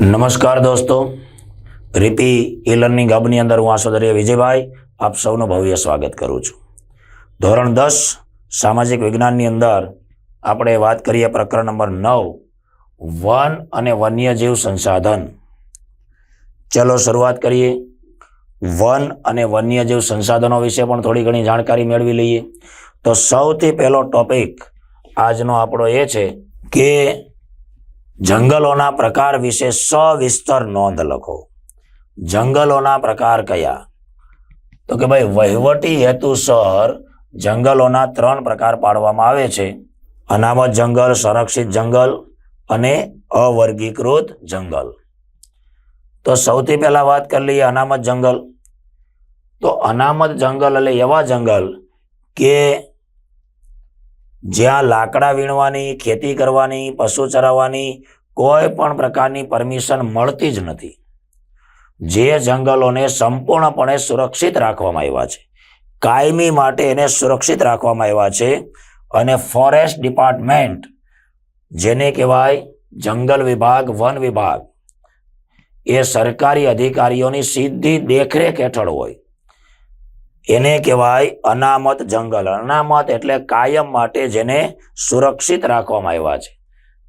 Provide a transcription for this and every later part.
નમસ્કાર દોસ્તો. રીપી e learning હબની અંદર હું આસોદરીય વિજયભાઈ આપ સૌનું ભવ્ય સ્વાગત કરું છું. ધોરણ દસ, સામાજિક વિજ્ઞાનની અંદર આપણે વાત કરીએ પ્રકરણ નંબર નવ, વન અને વન્યજીવ સંસાધન. ચલો શરૂઆત કરીએ. વન અને વન્યજીવ સંસાધનો વિશે પણ થોડી ઘણી જાણકારી મેળવી લઈએ. તો સૌથી પહેલો ટોપિક આજનો આપણો એ છે કે જંગલોના પ્રકાર વિશે સવિસ્તર નોંધ લખો. જંગલોના પ્રકાર કયા? તો કે ભાઈ, વહીવટી હેતુસર જંગલોના ત્રણ પ્રકાર પાડવામાં આવે છે. અનામત જંગલ, સંરક્ષિત જંગલ અને અવર્ગીકૃત જંગલ. તો સૌથી પહેલા વાત કરી લઈએ અનામત જંગલ. તો અનામત જંગલ એટલે એવા જંગલ કે જ્યાં લાકડા વીણવાની, ખેતી કરવાની, પશુ ચરાવવાની કોઈ પણ પ્રકારની પરમિશન મળતી જ નથી. જે જંગલોને સંપૂર્ણપણે સુરક્ષિત રાખવામાં આવ્યા છે. કાયમી માટે એને સુરક્ષિત રાખવામાં આવ્યા છે અને ફોરેસ્ટ ડિપાર્ટમેન્ટ, જેને કહેવાય જંગલ વિભાગ, વન વિભાગ, એ સરકારી અધિકારીઓની સીધી દેખરેખ હેઠળ હોય. એને કહેવાય અનામત જંગલ. અનામત એટલે કાયમ માટે જેને સુરક્ષિત રાખવામાં આવ્યા છે.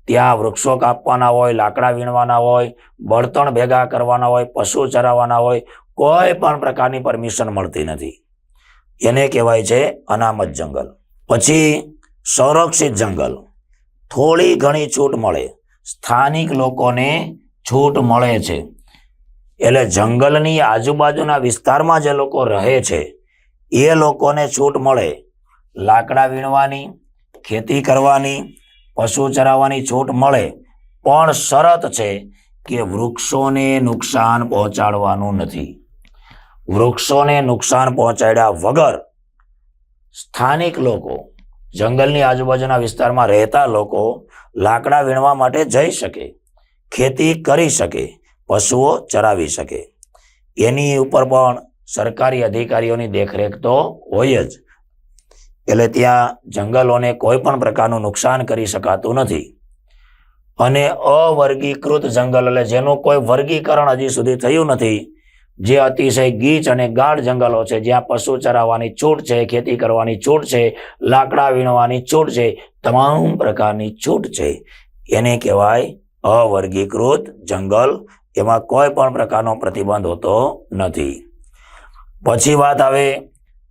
ત્યાં વૃક્ષો કાપવાના હોય, લાકડા વીણવાના હોય, બળતણ ભેગા કરવાના હોય, પશુ ચરાવવાના હોય, કોઈ પણ પ્રકારની પરમિશન મળતી નથી. એને કહેવાય છે અનામત જંગલ. પછી સંરક્ષિત જંગલ. થોડી ઘણી છૂટ મળે. સ્થાનિક લોકોને છૂટ મળે છે. એટલે જંગલની આજુબાજુના વિસ્તારમાં જે લોકો રહે છે એ લોકોને છૂટ મળે. લાકડા વીણવાની, ખેતી કરવાની, પશુ ચરાવવાની છૂટ મળે. પણ શરત છે કે વૃક્ષોને નુકસાન પહોંચાડવાનું નથી. વૃક્ષોને નુકસાન પહોંચાડ્યા વગર સ્થાનિક લોકો, જંગલની આજુબાજુના વિસ્તારમાં રહેતા લોકો લાકડા વીણવા માટે જઈ શકે, ખેતી કરી શકે, પશુઓ ચરાવી શકે. એની ઉપર પણ સરકારી અધિકારીઓની દેખરેખ તો હોય જ. એટલે ત્યાં જંગલોને કોઈ પણ પ્રકારનું નુકસાન કરી શકાતું નથી. અને અવર્ગીકૃત જંગલ, એટલે જેનું કોઈ વર્ગીકરણ હજી સુધી થયું નથી, જે અતિશય ગીચ અને ગાઢ જંગલો છે, જ્યાં પશુ ચરાવવાની છૂટ છે, ખેતી કરવાની છૂટ છે, લાકડા વીણવાની છૂટ છે, તમામ પ્રકારની છૂટ છે. એને કહેવાય અવર્ગીકૃત જંગલ. એમાં કોઈ પણ પ્રકારનો પ્રતિબંધ હોતો નથી. પછી વાત આવે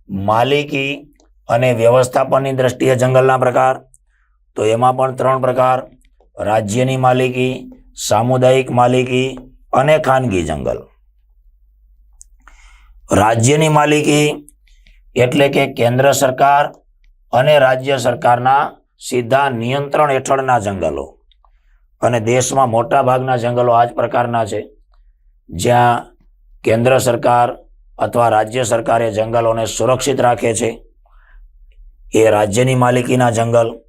માલિકી અને વ્યવસ્થાપનની દ્રષ્ટિએ જંગલના પ્રકાર. તો એમાં પણ ત્રણ પ્રકાર. રાજ્યની માલિકી, સામુદાયિક માલિકી અને ખાનગી જંગલ. રાજ્યની માલિકી એટલે કે કેન્દ્ર સરકાર અને રાજ્ય સરકારના સીધા નિયંત્રણ હેઠળના જંગલો. અને દેશમાં મોટા ભાગના જંગલો આ જ પ્રકારના છે. જ્યાં કેન્દ્ર સરકાર અથવા રાજ્ય સરકારે જંગલોને સુરક્ષિત રાખે છે? એ રાજ્યની માલિકીના જંગલ,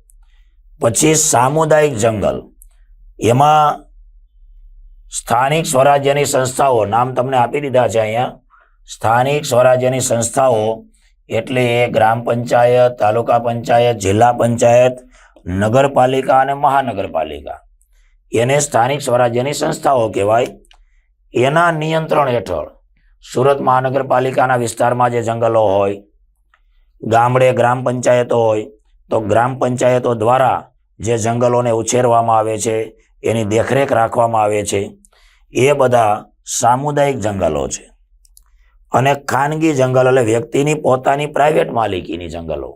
પછી સામુદાયિક જંગલ. એમાં સ્થાનિક સ્વરાજ્યની સંસ્થાઓ, નામ તમને આપી દીધા છે અહીંયા. સ્થાનિક સ્વરાજ્યની સંસ્થાઓ એટલે એ ગ્રામ પંચાયત, તાલુકા પંચાયત, જિલ્લા પંચાયત, નગરપાલિકા અને મહાનગરપાલિકા. એને સ્થાનિક સ્વરાજ્યની સંસ્થાઓ કહેવાય. એના નિયંત્રણ હેઠળ સુરત મહાનગરપાલિકાના વિસ્તારમાં જે જંગલો હોય, ગામડે ગ્રામ પંચાયતો હોય, તો ગ્રામ પંચાયતો દ્વારા જે જંગલોને ઉછેરવામાં આવે છે, એની દેખરેખ રાખવામાં આવે છે, એ બધા સામુદાયિક જંગલો છે. અને ખાનગી જંગલ એટલે વ્યક્તિની પોતાની પ્રાઇવેટ માલિકીની જંગલો.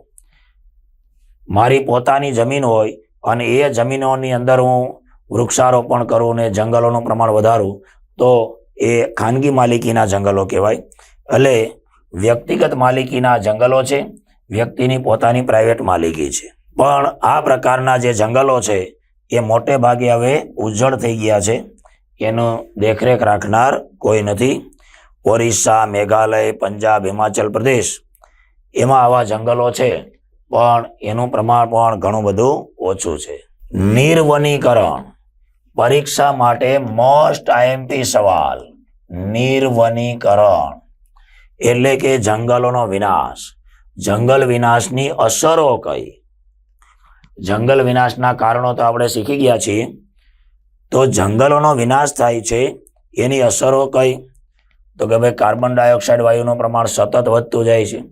મારી પોતાની જમીન હોય અને એ જમીનોની અંદર હું વૃક્ષારોપણ કરું ને જંગલોનું પ્રમાણ વધારું, તો એ ખાનગી માલિકીના જંગલો કહેવાય. એટલે વ્યક્તિગત માલિકીના જંગલો છે, વ્યક્તિની પોતાની પ્રાઇવેટ માલિકી છે. પણ આ પ્રકારના જે જંગલો છે, એ મોટે ભાગે હવે ઉજ્જળ થઈ ગયા છે. એનો દેખરેખ રાખનાર કોઈ નથી. ઓરિસ્સા, મેઘાલય, પંજાબ, હિમાચલ પ્રદેશ, એમાં આવા જંગલો છે, પણ એનું પ્રમાણ પણ ઘણું બધું ઓછું છે. નિર્વનીકરણ. પરીક્ષા માટે મોસ્ટ આઈએમપી સવાલ. નિર્વનીકરણ. એટલે કે જંગલોનો વિનાશ. જંગલ વિનાશની અસરો કઈ? જંગલ વિનાશના કારણો તો આપણે શીખી ગયા છીએ. તો જંગલોનો વિનાશ થાય છે, એની અસરો કઈ? તો કે ભાઈ કાર્બન ડાયોક્સાઇડ વાયુનું પ્રમાણ સતત વધતું જાય છે.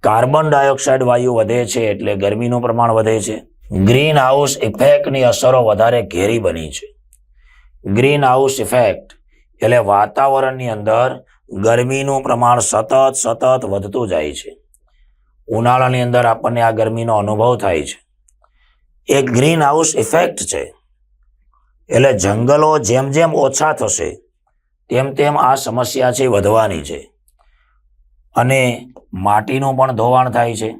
કાર્બન ડાયોક્સાઇડ વાયુ વધે છે એટલે ગરમીનું પ્રમાણ વધે છે. ગ્રીન હાઉસ ઇફેક્ટની અસરો વધારે ઘેરી બની છે. ગ્રીન હાઉસ ઇફેક્ટ એટલે વાતાવરણની અંદર ગરમીનું પ્રમાણ સતત સતત વધતું જાય છે. ઉનાળાની અંદર આપણને આ ગરમીનો અનુભવ થાય છે. એ ગ્રીન હાઉસ ઇફેક્ટ છે. એટલે જંગલો જેમ જેમ ઓછા થશે, તેમ તેમ આ સમસ્યા છે વધવાની છે. અને માટીનું પણ ધોવાણ થાય છે.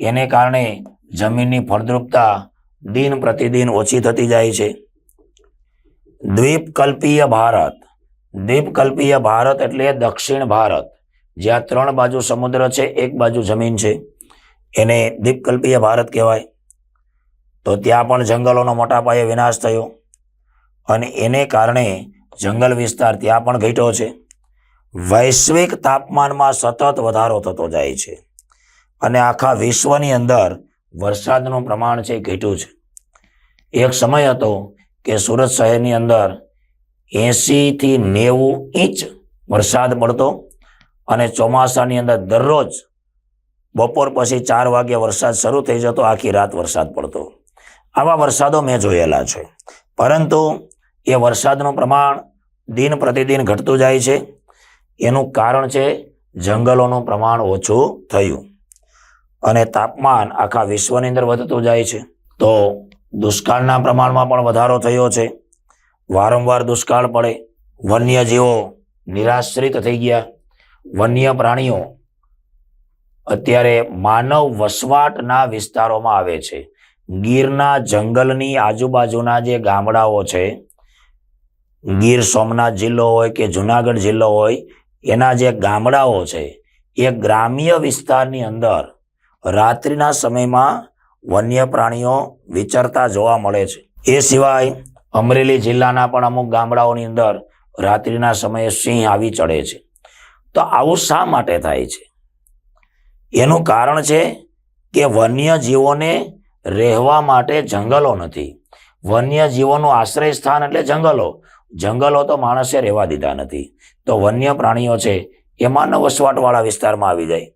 એને કારણે જમીનની ફળદ્રુપતા દિન પ્રતિદિન ઓછી થતી જાય છે. દ્વીપકલ્પીય ભારત. દ્વીપકલ્પીય ભારત એટલે દક્ષિણ ભારત. જ્યાં ત્રણ બાજુ સમુદ્ર છે, એક બાજુ જમીન છે. એને દ્વીપકલ્પીય ભારત કહેવાય. તો ત્યાં પણ જંગલોનો મોટા પાયે વિનાશ થયો અને એને કારણે જંગલ વિસ્તાર ત્યાં પણ ઘટ્યો છે. વૈશ્વિક તાપમાનમાં સતત વધારો થતો જાય છે. અને આખા વિશ્વની અંદર વરસાદનું પ્રમાણ છે ઘટ્યું છે. એક સમય હતો કે સુરત શહેરની અંદર એંસીથી નેવું ઇંચ વરસાદ પડતો અને ચોમાસાની અંદર દરરોજ બપોર પછી ચાર વાગે વરસાદ શરૂ થઈ જતો, આખી રાત વરસાદ પડતો. આવા વરસાદો મેં જોયેલા છે. પરંતુ એ વરસાદનું પ્રમાણ દિન પ્રતિદિન ઘટતું જાય છે. એનું કારણ છે જંગલોનું પ્રમાણ ઓછું થયું. અને તાપમાન આખા વિશ્વની અંદર વધતું જાય છે. તો દુષ્કાળના પ્રમાણમાં પણ વધારો થયો છે. વારંવાર દુષ્કાળ પડે. વન્યજીવો નિરાશ્રિત થઈ ગયા. વન્ય પ્રાણીઓ અત્યારે માનવ વસવાટના વિસ્તારોમાં આવે છે. ગીરના જંગલની આજુબાજુના જે ગામડાઓ છે, ગીર સોમનાથ જિલ્લો હોય કે જુનાગઢ જિલ્લો હોય, એના જે ગામડાઓ છે, એ ગ્રામ્ય વિસ્તારની અંદર રાત્રિના સમયમાં વન્ય પ્રાણીઓ વિચરતા જોવા મળે છે. એ સિવાય અમરેલી જિલ્લાના પણ અમુક ગામડાઓની અંદર રાત્રિના સમયે સિંહ આવી ચડે છે. તો આવું શા માટે થાય છે? એનું કારણ છે કે વન્ય જીવોને રહેવા માટે જંગલો નથી. વન્ય જીવોનું આશ્રય સ્થાન એટલે જંગલો. જંગલો તો માણસે રહેવા દીધા નથી. તો વન્ય પ્રાણીઓ છે એ માનવ વસવાટવાળા વિસ્તારમાં આવી જાય.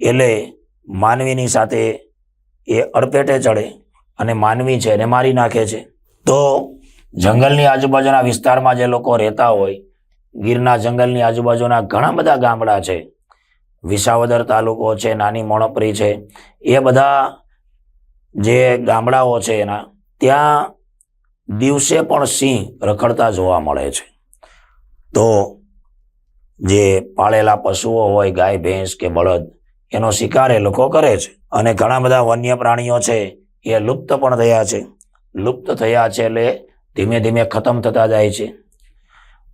એટલે માનવીની સાથે એ અડપેટે ચડે અને માનવી છે એને મારી નાખે છે. તો જંગલની આજુબાજુના વિસ્તારમાં જે લોકો રહેતા હોય, ગીરના જંગલની આજુબાજુના ઘણા બધા ગામડા છે, વિસાવદર તાલુકો છે, નાની મોણપરી છે, એ બધા જે ગામડાઓ છે એના, ત્યાં દિવસે પણ સિંહ રખડતા જોવા મળે છે. તો જે પાળેલા પશુઓ હોય, ગાય, ભેંસ કે બળદ એનો શિકાર એ લોકો કરે છે. અને ઘણા બધા વન્ય પ્રાણીઓ છે, એ લુપ્ત પણ થયા છે. લુપ્ત થયા છે એટલે ધીમે ધીમે ખતમ થતા જાય છે.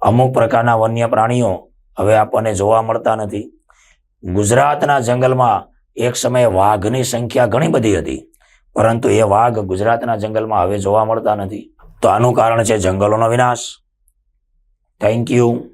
અમુક પ્રકારના વન્ય પ્રાણીઓ હવે આપણને જોવા મળતા નથી. ગુજરાતના જંગલમાં એક સમયે વાઘની સંખ્યા ઘણી બધી હતી. પરંતુ એ વાઘ ગુજરાતના જંગલમાં હવે જોવા મળતા નથી. તો આનું કારણ છે જંગલોનો વિનાશ. Thank you